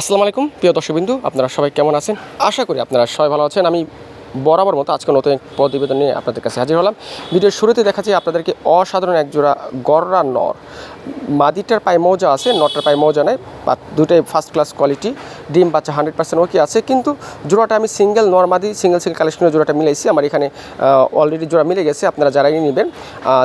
আসসালামু আলাইকুম, প্রিয় দর্শকবিন্দু, আপনারা সবাই কেমন আছেন? আশা করি আপনারা সবাই ভালো আছেন। আমি বরাবর মতো আজকে নতুন এক প্রতিবেদন নিয়ে আপনাদের কাছে হাজির হলাম। ভিডিওর শুরুতে দেখাচ্ছি আপনাদেরকে অসাধারণ এক জোড়া গররা নর। মাদিটার পায়ে মৌজা আছে নটটার পায়ে মৌজা নেয় বা দুটাই ফার্স্ট ক্লাস কোয়ালিটি ডিম বাচ্চা হান্ড্রেড পার্সেন্ট ওকে আছে, কিন্তু জোড়াটা আমি সিঙ্গেল নর মাদি সিঙ্গেল সিঙ্গেল কালেকশনের জোড়াটা মিলাইছি। আমার এখানে অলরেডি জোড়া মিলে গেছে, আপনারা যারাই নেবেন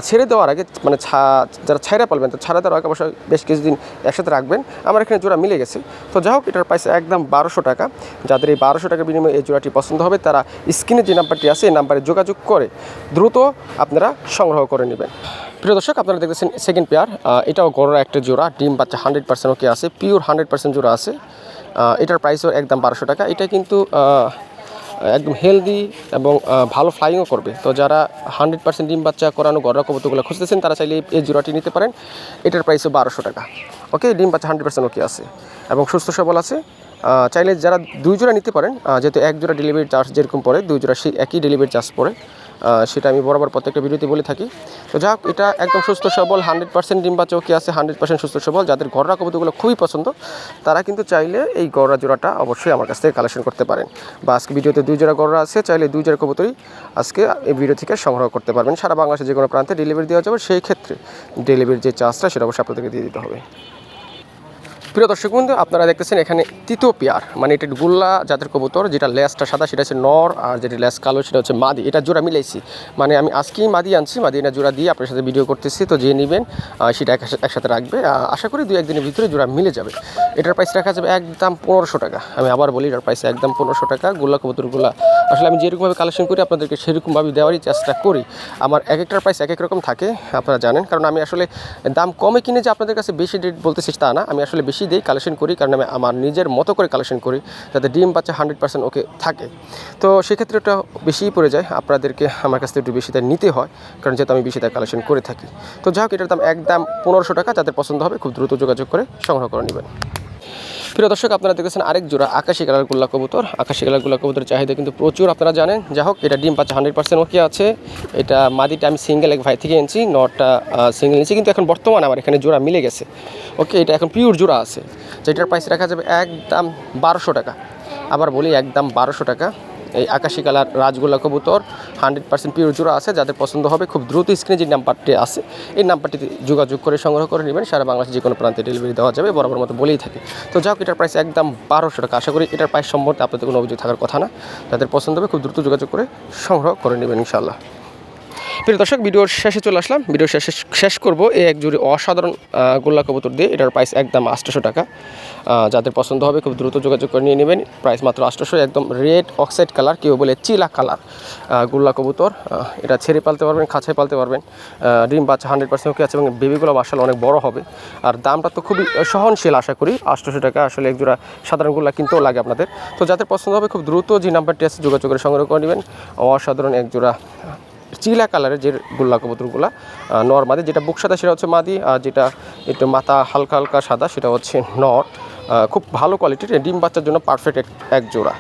ছেড়ে দেওয়ার আগে মানে ছা- যারা ছাইরা পালবেন, তো ছাড়া দেওয়ার আগে অবশ্যই বেশ কিছুদিন একসাথে রাখবেন। আমার এখানে জোড়া মিলে গেছে। তো যাই হোক, এটার প্রাইস একদম বারোশো টাকা। যাদের এই বারোশো টাকার বিনিময়ে এই জোড়াটি পছন্দ হবে, তারা স্ক্রিনে যে নাম্বারটি আছে, এই নাম্বারে যোগাযোগ করে দ্রুত আপনারা সংগ্রহ করে নেবেন। প্রিয় দর্শক, আপনারা দেখতেছেন সেকেন্ড পেয়ার এটাও গড়রা একটা জোড়া, ডিম বাচ্চা হান্ড্রেড পার্সেন্ট ওকে আছে পিওর হান্ড্রেড পার্সেন্ট জোড়া আছে। এটার প্রাইসও একদম বারোশো টাকা। এটা কিন্তু একদম হেলদি এবং ভালো ফ্লাইংও করবে। তো যারা হান্ড্রেড পার্সেন্ট ডিম বাচ্চা করানো গড়া কবুতরগুলো খুঁজতেছেন, তারা চাইলে এই- জোড়াটি নিতে পারেন। এটার প্রাইসও বারোশো টাকা। ওকে ডিম বাচ্চা হান্ড্রেড পার্সেন্ট ওকে আছে। এবং সুস্থ সবল আছে। চাইলে যারা দুই জোড়া নিতে পারেন যেহেতু এক জোড়া ডেলিভারি চার্জ যেরকম পড়ে, দুই জোড়া সেই একই ডেলিভারি চার্জ পড়ে সেটা আমি বরাবর প্রত্যেকটা ভিডিওতে বলে থাকি। তো যাক এটা একদম সুস্থ সবল হান্ড্রেড পার্সেন্ট ডিম বাচ্চা ওকে আছে হান্ড্রেড পার্সেন্ট সুস্থ সবল। যাদের ঘররা কবুতরগুলো খুবই পছন্দ, তারা কিন্তু চাইলে এই গড়া জোড়াটা অবশ্যই আমার কাছ থেকে কালেকশন করতে পারেন। বা আজকে ভিডিওতে দুই জোড়া গড়া আছে, চাইলে দুই জোড়া কবুতরই আজকে এই ভিডিও থেকে সংগ্রহ করতে পারবেন। সারা বাংলাদেশে যে কোনো প্রান্তে ডেলিভারি দেওয়া যাবে, সেই ক্ষেত্রে ডেলিভারির যে চার্জটা সেটা অবশ্যই আপনাদেরকে দিয়ে দিতে হবে। প্রিয় দর্শক বন্ধু, আপনারা দেখতেছেন এখানে তৃতীয় পেয়ার। মানে এটা গুল্লা জাতের কবুতর, যেটা লেসটা সাদা, সেটা হচ্ছে নর, আর যেটা লেস কালো, সেটা হচ্ছে মাদি। এটা জোড়া মিলাইছি। মানে আমি আজকেই মাদি আনছি মাদি এটা জোড়া দিয়ে আপনার সাথে ভিডিও করতেছি, তো যে নেবেন সেটা এক- একসাথে রাখবে। আশা করি দু একদিনের ভিতরে জোড়া মিলে যাবে। এটার প্রাইস রাখা যাবে একদম পনেরোশো টাকা। আমি আবার বলি, এটার প্রাইস একদম পনেরোশো টাকা। গোল্লা কবুতরগুলা, আসলে আমি যেরকমভাবে কালেকশন করি, আপনাদেরকে সেরকমভাবে দেওয়ারই চেষ্টা করি। আমার এক একটার প্রাইস এক এক রকম থাকে, আপনারা জানেন। কারণ আমি আসলে দাম কমে কিনে যে আপনাদের কাছে বেশি রেট বলতেছি তা না। আমি আসলে বেশি দিই কালেকশন করি, কারণ আমি আমার নিজের মতো করে কালেকশন করি যাতে ডিম বাচ্চা হান্ড্রেড পার্সেন্ট ওকে থাকে। তো সেক্ষেত্রে ওটা বেশিই পড়ে যায়, আপনাদেরকে আমার কাছ থেকে একটু বেশি দায় নিতে হয়, কারণ যেহেতু আমি বেশি দায় কালেকশন করে থাকি। তো যাই হোক, এটার দাম একদম পনেরোশো টাকা, যাদের পছন্দ হবে খুব দ্রুত যোগাযোগ করে সংগ্রহ করে নেবেন। প্রিয় দর্শক, আপনারা দেখেছেন আরেক জোড়া আকাশি কালার গোল্লা কবুতর। আকাশি কালার গোল্লা কবুতরের চাহিদা কিন্তু প্রচুর, আপনারা জানেন। যাই হোক, এটা ডিম পাচ্ছে হান্ড্রেড পার্সেন্ট ওকে আছে। এটা মাদিটা আমি সিঙ্গেল এক ভাই থেকে এনেছি নটটা সিঙ্গেল এনেছি, কিন্তু এখন বর্তমানে আমার এখানে জোড়া মিলে গেছে। ওকে, এটা এখন পিওর জোড়া আছে। যেটার প্রাইস রাখা যাবে একদম বারোশো টাকা। আবার বলি একদম বারোশো টাকা। এই আকাশি কালার রাজগোল্লা কবুতর হান্ড্রেড পার্সেন্ট পিওর জোড়া আছে, যাদের পছন্দ হবে খুব দ্রুত স্ক্রিনে যে নাম্বারটি আছে, এই নাম্বারটিতে যোগাযোগ করে সংগ্রহ করে নেবেন। সারা বাংলাদেশে যে কোনো প্রান্তে ডেলিভারি দেওয়া যাবে, বরাবর মতো বলেই থাকে। তো যাক এটার প্রাইস একদম বারোশো টাকা। আশা করি এটার প্রাইস সম্বন্ধে আপনাদের কোনো অভিযোগ থাকার কথা না। যাদের পছন্দ হবে খুব দ্রুত যোগাযোগ করে সংগ্রহ করে নেবেন ইনশাল্লাহ প্রিয় দর্শক, ভিডিওর শেষে চলে আসলাম। ভিডিও শেষে শেষ করব এই এক জুড়ি অসাধারণ গোল্লা কবুতর দিয়ে। এটার প্রাইস একদম আটশোশো টাকা। যাদের পছন্দ হবে খুব দ্রুত যোগাযোগ করে নিয়ে নেবেন। প্রাইস মাত্র আটশোশো, একদম রেড অক্সাইড কালার কেউ বলে চিলা কালার গোল্লা কবুতর এটা ছেড়ে পালতে পারবেন, খাঁচায় পালতে পারবেন। ডিম বাচ্চা হান্ড্রেড পার্সেন্ট ওকে আছে এবং বেবিগুলো বাসাল অনেক বড় হবে। আর দামটা তো খুবই সহনশীল আশা করি, আটশোশো টাকা। আসলে এক জোড়া সাধারণ গোল্লা কিনতেও লাগে আপনাদের। তো যাদের পছন্দ হবে খুব দ্রুত যে নাম্বারটি আছে যোগাযোগ করে সংগ্রহ করে নেবেন। অসাধারণ এক জোড়া চিলা কালারের যে গোল্লা কবুতরগুলো নর মাদি, যেটা বুক সাদা, সেটা হচ্ছে মাদি, আর যেটা একটু মাথা হালকা হালকা সাদা, সেটা হচ্ছে নর। খুব ভালো কোয়ালিটির ডিম বাচ্চার জন্য পারফেক্ট এক জোড়া